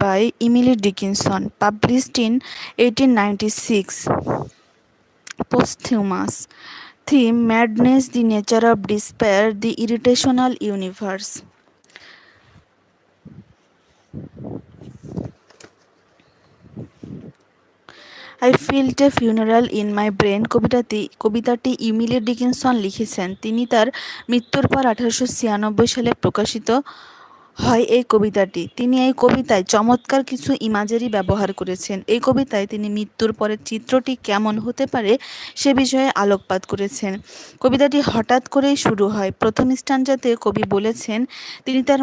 by Emily Dickinson, published in 1896. Posthumous. Theme Madness, the nature of despair, the irrational universe. I felt a funeral in my brain কবিতাটি কবিতাটি Emily Dickinson লিখেছেন তিনি তার মৃত্যুর পর আঠারোশো ছিয়ানব্বই সালে প্রকাশিত হয় এই কবিতাটি। তিনি এই কবিতায় চমৎকার কিছু ইমাজেরি ব্যবহার করেছেন। এই কবিতায় তিনি মৃত্যুর পরের চিত্রটি কেমন হতে পারে সে বিষয়ে আলোকপাত করেছেন। কবিতাটি হঠাৎ করেই শুরু হয়। প্রথম স্টানজাতে কবি বলেছেন, তিনি তার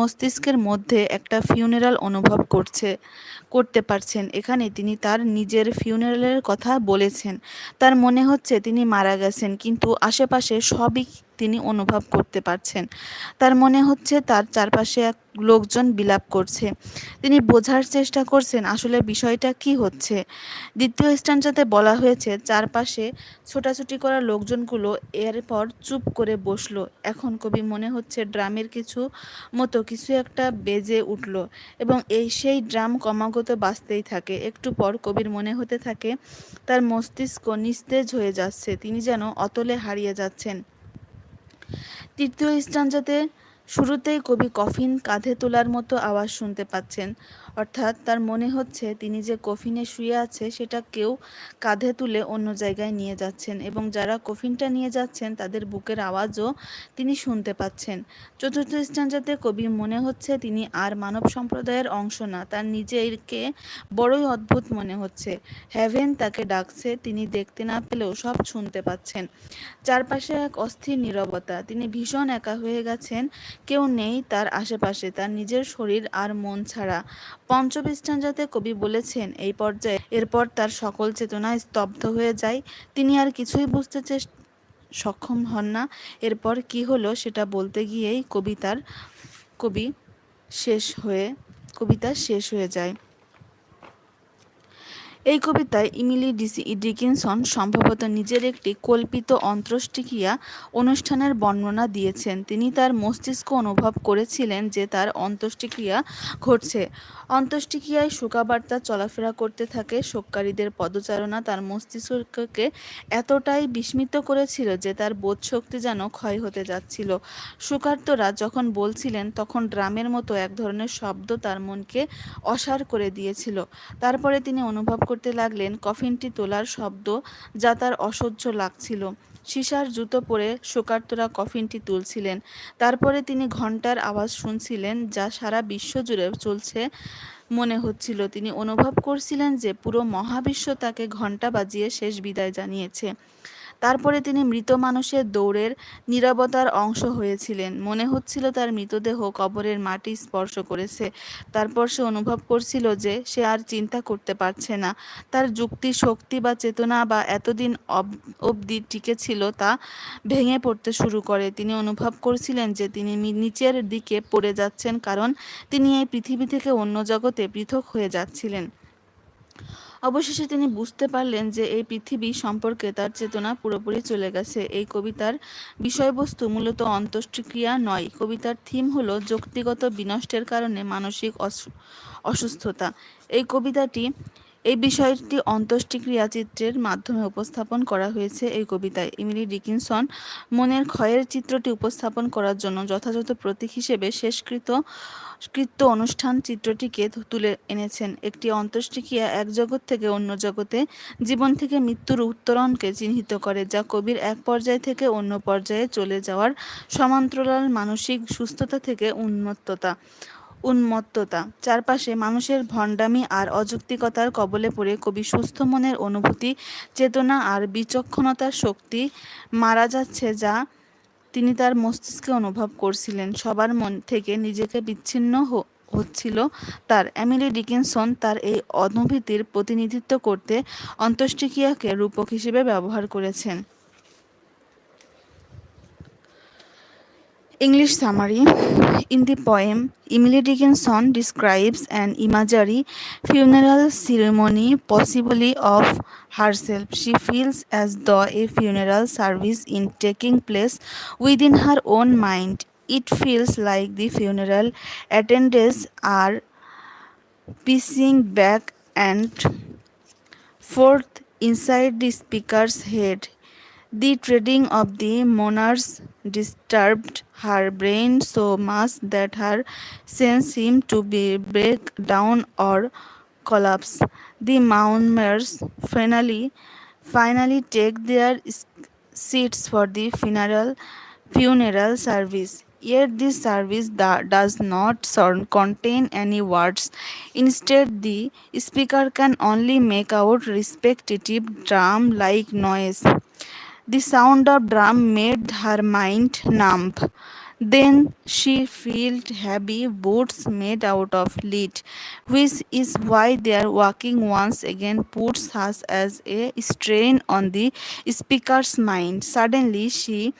মস্তিষ্কের মধ্যে একটা ফিউনারাল অনুভব করছে, করতে পারছেন। এখানে তিনি তার নিজের ফিউনারালের কথা বলেছেন। তার মনে হচ্ছে তিনি মারা গেছেন, কিন্তু আশেপাশে সবই তিনি অনুভব করতে পারছেন। তার মনে হচ্ছে তার চারপাশে এক লোকজন বিলাপ করছে। তিনি বোঝার চেষ্টা করছেন আসলে বিষয়টা কি হচ্ছে। দ্বিতীয় স্ট্যান্ডাতে বলা হয়েছে, চারপাশে ছোটাছুটি করা লোকজনগুলো এরপর চুপ করে বসল। এখন কবি মনে হচ্ছে ড্রামের কিছু মতো কিছু একটা বেজে উঠল এবং এই সেই ড্রাম ক্রমাগত বাঁচতেই থাকে। একটু পর কবির মনে হতে থাকে, তার মস্তিষ্ক নিস্তেজ হয়ে যাচ্ছে। তিনি যেন অতলে হারিয়ে যাচ্ছেন। তৃতীয় স্টাঞ্জাতে শুরুতেই কবি কফিন কাঁধে তোলার মতো আওয়াজ শুনতে পাচ্ছেন। অর্থাৎ তার মনে হচ্ছে তিনি যে কফিনে শুয়ে আছে সেটা কেউ কাঁধে তুলে অন্য জায়গায় নিয়ে যাচ্ছেন এবং যারা কফিনটা নিয়ে যাচ্ছেন তাদের বুকের আওয়াজও তিনি শুনতে পাচ্ছেন। চতুর্থ স্টাঞ্জাতে কবি মনে হচ্ছে তিনি আর মানব সম্প্রদায়ের অংশ না, তার নিজেকে বড়ই অদ্ভুত মনে হচ্ছে। হ্যাভেন তাকে ডাকছে, তিনি দেখতে না পেলেও সব শুনতে পাচ্ছেন। চারপাশে এক অস্থির নীরবতা, তিনি ভীষণ একা হয়ে গেছেন কেউ নেই তার আশেপাশে, তার নিজের শরীর আর মন ছাড়া। পঞ্চবিষ্ঠানজাতে কবি বলেছেন, এই পর্যায়ে এরপর তার সকল চেতনা স্তব্ধ হয়ে যায়। তিনি আর কিছুই বুঝতে সক্ষম হন না। এরপর কি হলো সেটা বলতে গিয়েই কবিতার কবি শেষ হয়ে কবিতা শেষ হয়ে যায়। এই কবিতায় ইমিলি ডিসি ডিকিনসন সম্ভবত নিজের একটি কল্পিত অন্ত্যেষ্টিক্রিয়া অনুষ্ঠানের বর্ণনা দিয়েছেন। তিনি তার মস্তিষ্ক অনুভব করেছিলেন যে তার অন্ত্যেষ্টিক্রিয়া ঘটছে। অন্ত্যেষ্টিক্রিয়ায় শোকাবার্তা, চলাফেরা করতে থাকে, শোককারীদের পদচারণা তার মস্তিষ্ককে এতটাই বিস্মিত করেছিল যে তার বোধশক্তি যেন ক্ষয় হতে যাচ্ছিল। শোকার্তরা যখন বলছিলেন, তখন ড্রামের মতো এক ধরনের শব্দ তার মনকে অসার করে দিয়েছিল। তারপরে তিনি অনুভব করতে লাগলেন কফিনটি তোলার শব্দ যা তার অসহ্য লাগছিল। সিসার জুতো পরে শোকার্তরা কফিনটি তুলছিলেন। তারপরে তিনি ঘণ্টার আওয়াজ শুনছিলেন যা সারা বিশ্ব জুড়ে চলছে মনে হচ্ছিল। তিনি অনুভব করছিলেন যে পুরো মহাবিশ্ব তাকে ঘণ্টা বাজিয়ে শেষ বিদায় জানিয়েছে। তারপরে তিনি মৃত মানুষের দৌড়ের নিরবতার অংশ হয়েছিলেন। মনে হচ্ছিল তার মৃতদেহ কবরের মাটি স্পর্শ করেছে। তারপর সে অনুভব করছিল যে সে আর চিন্তা করতে পারছে না। তার যুক্তি, শক্তি বা চেতনা বা এতদিন অবধি টিকে ছিল তা ভেঙে পড়তে শুরু করে। তিনি অনুভব করছিলেন যে তিনি নিচের দিকে পড়ে যাচ্ছেন কারণ তিনি এই পৃথিবী থেকে অন্য জগতে পৃথক হয়ে যাচ্ছিলেন। অবশেষে তিনি বুঝতে পারলেন যে এই পৃথিবী সম্পর্কে তার চেতনা পুরোপুরি চলে গেছে। এই কবিতার বিষয়বস্তু মূলত অন্ত্যেষ্টিক্রিয়া নয়। কবিতার থিম হল যুক্তিগত বিনষ্টের কারণে মানসিক অসুস্থতা। এই কবিতাটি এই বিষয়টি অন্ত্যেষ্টিক্রিয়া চিত্রের মাধ্যমে উপস্থাপন করা হয়েছে এই কবিতায়। ইমিলি ডিকিনসন মনের ক্ষয়ের চিত্রটি উপস্থাপন করার জন্য যথাযথ প্রতীক হিসেবে শেষকৃত কৃত্য অনুষ্ঠান চিত্রটিকে তুলে এনেছেন। একটি অন্ত্যেষ্টিক্রিয়া এক জগৎ থেকে অন্য জগতে, জীবন থেকে মৃত্যুর উত্তরণকে চিহ্নিত করে, যা কবির এক পর্যায় থেকে অন্য পর্যায়ে চলে যাওয়ার সমান্তরাল মানসিক সুস্থতা থেকে উন্মত্ততা। উন্মত্ততা। চারপাশে মানুষের ভণ্ডামি আর অযৌক্তিকতার কবলে পড়ে কবি সুস্থ মনের অনুভূতি, চেতনা আর বিচক্ষণতার শক্তি মারা যাচ্ছে যা তিনি তার মস্তিষ্কে অনুভব করছিলেন। সবার মন থেকে নিজেকে বিচ্ছিন্ন হচ্ছিল তার। এমিলি ডিকিনসন তার এই অনুভূতির প্রতিনিধিত্ব করতে অন্ত্যেষ্টিক্রিয়াকে রূপক হিসেবে ব্যবহার করেছেন। English summary In the poem, Emily Dickinson describes an imaginary funeral ceremony, possibly of herself. She feels as though a funeral service is taking place within her own mind. It feels like the funeral attendants are pacing back and forth inside the speaker's head. The treading of the monarchs disturbed her brain so much that her sense seemed to be break down or collapse. The mourners finally finally take their seats for the funeral funeral service. Yet this service da- does not contain any words. Instead, the speaker can only make out repetitive drum-like noise. The sound of drum made her mind numb. Then she felt heavy boots made out of lead, which is why their walking once again puts us as a strain on the speaker's mind. Suddenly she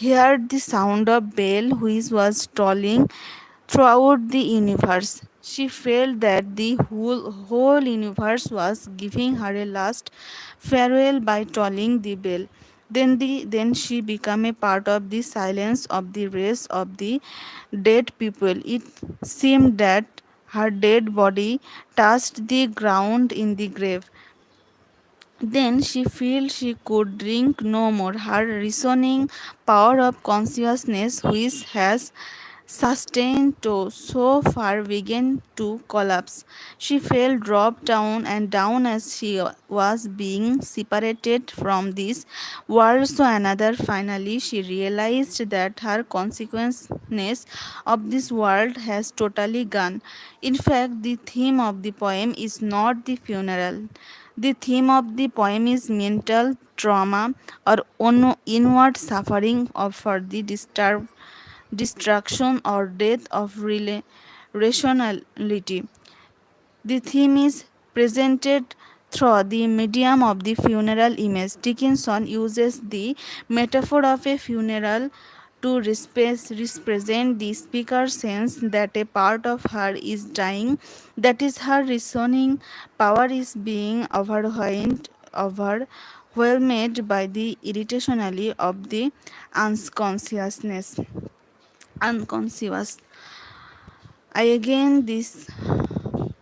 heard the sound of bell which was tolling throughout the universe. She felt that the whole, whole universe was giving her a last farewell by tolling the bell. Then, the, then she became a part of the silence of the rest of the dead people. It seemed that her dead body touched the ground in the grave. Then she felt she could drink no more. Her reasoning power of consciousness, which has sustained to so far, began to collapse. She fell, dropped down and down as she was being separated from this world to another. Finally, she realized that her consciousness of this world has totally gone. In fact, the theme of the poem is not the funeral. The theme of the poem is mental trauma or inward suffering of for the disturb, destruction or death of rationality. The theme is presented through the medium of the funeral image. Dickinson uses the metaphor of a funeral to represent the speaker's sense that a part of her is dying, that is, her reasoning power is being overwhelmed, overwhelmed by the irrationality of the unconsciousness. Unconscious. I again this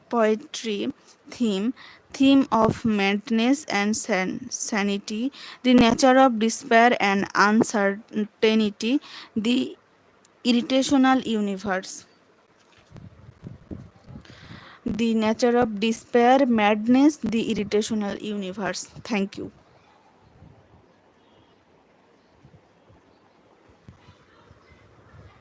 poetry theme theme of madness and san- sanity the nature of despair and uncertainty the irrational universe the nature of despair madness the irrational universe thank you